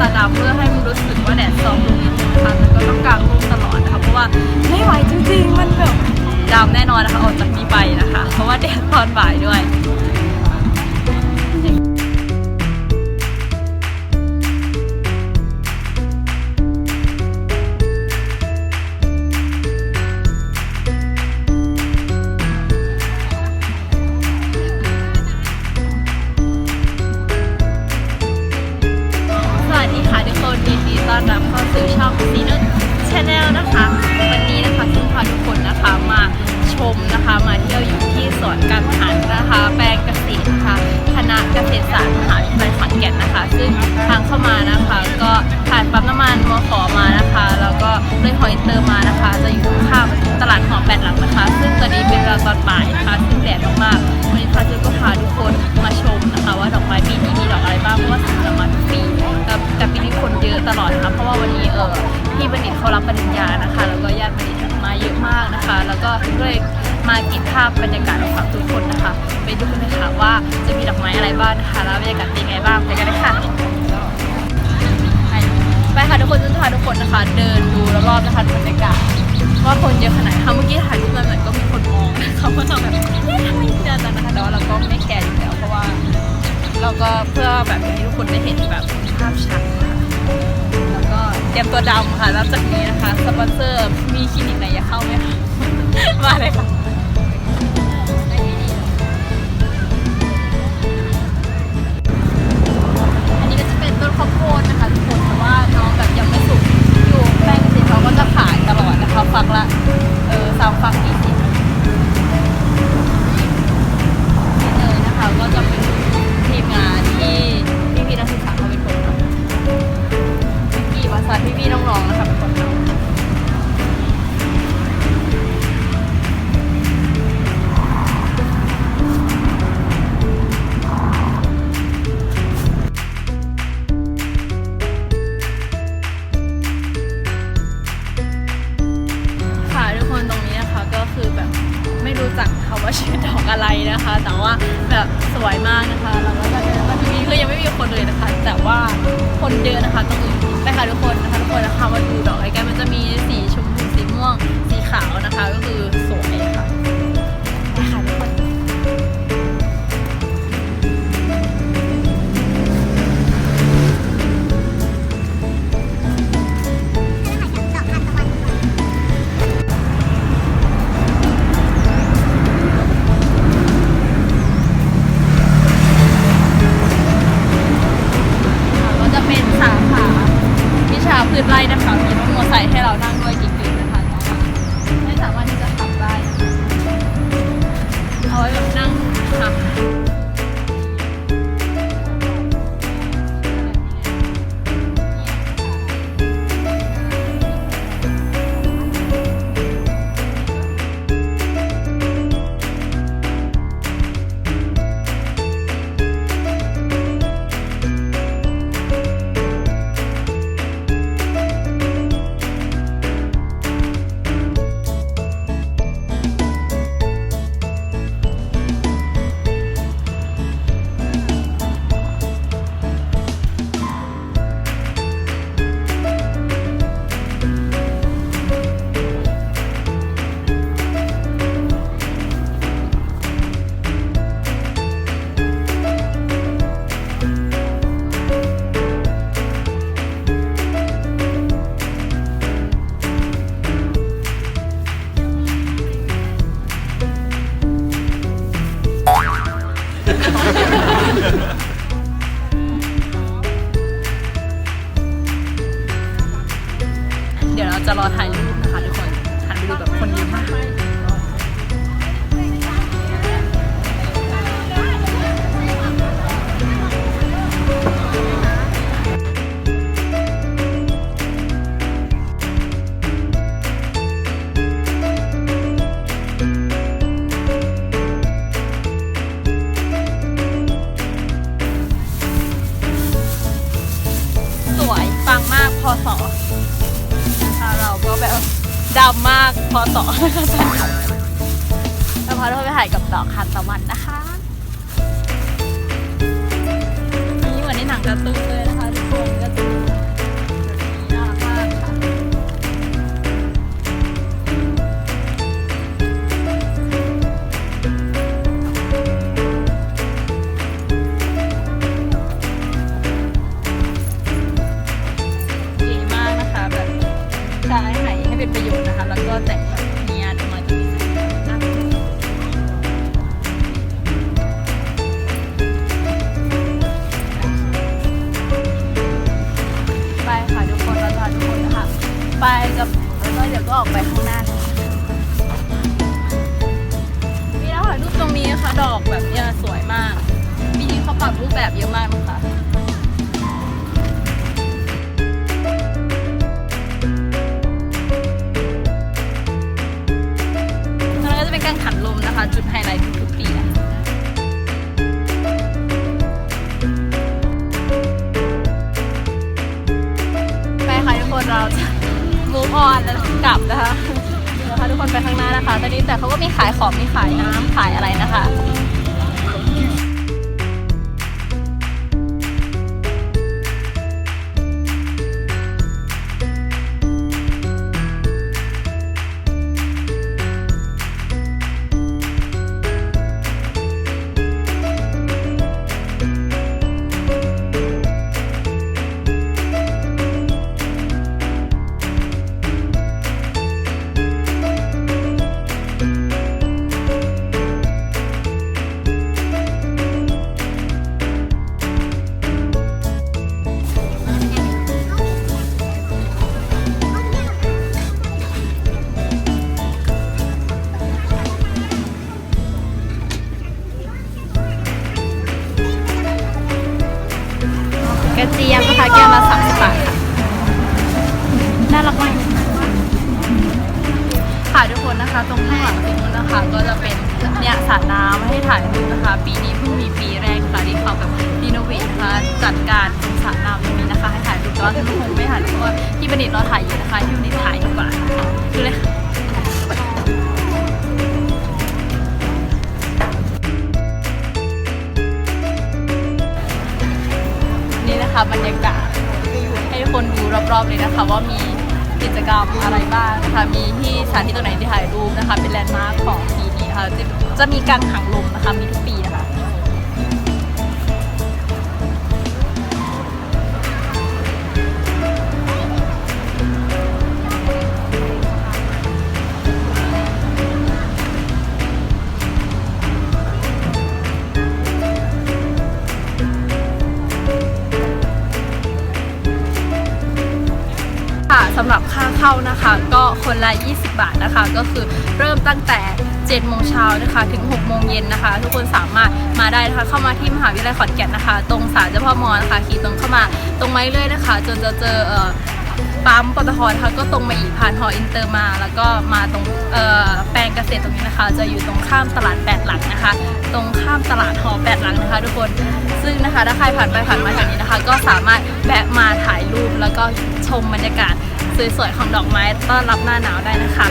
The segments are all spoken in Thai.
ตาดำเพื่อให้มันรู้สึกว่าแดดซองลงอีกนึ่ครั้งแล้วก็ต้องกางร่มตลอดนะคะเพราะว่าไม่ไหวจริงๆ มันแบบดำแน่นอนนะคะออกจากนี้ไปนะคะ เพราะว่าแดดตอนบ่ายด้วย ก็เลยหอยเตอร์มานะคะ จะอยู่ข้างตลาดหอแปดหลังนะคะ ซึ่งตอนนี้เป็นเวลาตอนบ่ายนะคะซึ่งแดดมากๆวันนี้พาจุก็พาทุกคนมาชมนะคะ ว่าดอกไม้ปีนี้มีดอกอะไรบ้างเพราะว่าสีดอกไม้ทุกปีแต่แต่ปีนี้คนเยอะตลอดนะคะเพราะว่าวันนี้เออพี่บัณฑิตเขารับปริญญานะคะ แล้วก็ญาติบัณฑิตมาเยอะมากนะคะ แล้วก็ก็เลยมาเก็บภาพบรรยากาศของฝากทุกคนนะคะ ไปดูกันเลยค่ะว่าจะมีดอกไม้อะไรบ้างนะคะแล้วบรรยากาศเป็นไงบ้างไปกันเลยค่ะ ค่ะทุกคนจะพาทุกคนนะคะ เดินดูรอบๆนะคะบรรยากาศว่าคนเยอะขนาดไหนค่ะเมื่อกี้ถ่ายรูปมาเหมือนก็มีคนมองนะคะว่าเราแบบเอ๊ะทำไมเดินจังนะคะแต่ว่าเราก็ไม่แคร์อยู่แล้วเพราะว่า เราก็เพื่อแบบให้ทุกคนได้เห็นแบบภาพชัดค่ะแล้วก็เตรียมตัวดำค่ะรับจากนี้นะคะสปอนเซอร์มีคลินิกไหนอยากเข้าไหมคะมาเลยค่ะ คนเยอะนะคะตรงอื่น ดี๋ยวเราจะรอถ่ายรูปนะคะทุกคนถ่ายรูปแบบคนเยอะมาก พอสอนะคะตอนนี้แล้วพาเราไปถ่ายกับดอกคานตะวันนะคะนี่เหมือนในหนังการ์ตูน็ออกไปข้างหน้านี่แล้วค่ะรูปตรงนี้นะคะ ดอกแบบเนี้ยสวยมากมีนี้เขาปรับรูปแบบเยอะมาก อนแล้วกลับนะคะเดี๋ยวพาทุกคนไปข้างหน้านะคะ ตอนนี้แต่เขาก็มีขายของมีขายน้ำขายอะไรนะคะ ตรงข้างหลังตรงนู้นนะคะ ก็จะเป็นเนี่ยสระน้ำให้ถ่ายรูปนะคะ ปีนี้เพิ่งมีปีแรกค่ะที่เขาแบบรีโนเวทนะคะจัดการสระน้ำตรงนี้นะคะ ให้ถ่ายรูปแต่ว่าที่คงไม่ถ่ายเพราะว่าที่บัณฑิตเราถ่ายอยู่นะคะที่บัณฑิตถ่ายดีกว่าดูเลยค่ะนี่นะคะบรรยากาศให้คนดูรอบๆเลยนะคะว่ามี กิจกรรมอะไรบ้างนะคะมีที่สถานที่ตรงไหนที่ถ่ายรูปนะคะ เป็นแลนด์มาร์คของปีนี้นะคะจะจะมีการขังลมนะคะมีทุกปี 20 บาทนะคะ ก็คือเริ่มตั้งแต่7โมงเช้านะคะถึง6โมงเย็นนะคะ ทุกคนสามารถมาได้นะคะ เข้ามาที่มหาวิทยาลัยขอนแก่นนะคะ ตรงศาลเจ้าพ่อมอนะคะขี่ตรงเข้ามาตรงไม้เลื่อยนะคะ จนจะเจอปั๊มปตทนะคะก็ตรงมาอีกผ่านหออินเตอร์มา แล้วก็มาตรงแปลงเกษตรตรงนี้นะคะ จะอยู่ตรงข้ามตลาดแปดหลังนะคะ ตรงข้ามตลาดหอแปดหลังนะคะ ทุกคนซึ่งนะคะถ้าใครผ่านไปผ่านมาแถวนี้นะคะ ก็สามารถแวะมาถ่ายรูปแล้วก็ชมบรรยากาศ สวยๆของดอกไม้ต้อนรับหน้าหนาวได้นะคะ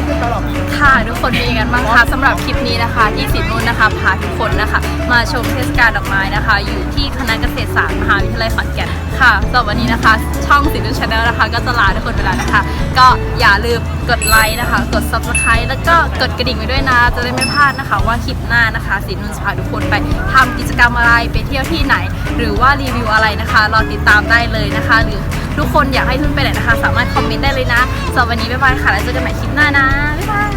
ค่ะทุกคนมีกันบ้างคะสำหรับคลิปนี้นะคะที่สินุ่นนะคะพาทุกคนนะคะ มาชมเทศกาลดอกไม้นะคะ อยู่ที่คณะเกษตรศาสตร์มหาวิทยาลัยขอนแก่นค่ะสำหรับวันนี้นะคะ ช่องสินนุ่นชาแนลนะคะ ก็จะลาทุกคนไปแล้วนะคะ ก็อย่าลืม กดไลค์นะคะ กด subscribe แล้วก็กดกระดิ่งไว้ด้วยนะ จะได้ไม่พลาดนะคะ ว่าคลิปหน้านะคะสินนุ่นจะพาทุกคนไปทำกิจกรรมอะไรไปเที่ยวที่ไหน หรือว่ารีวิวอะไรนะคะรอติดตามได้เลยนะคะ หรือทุกคนอยากให้นุ่นไปไหนนะคะ สามารถคอมเมนต์ได้เลยนะสำหรับวันนี้บ๊ายบายค่ะแล้วเจอกันใหม่คลิปหน้านะบ๊ายบาย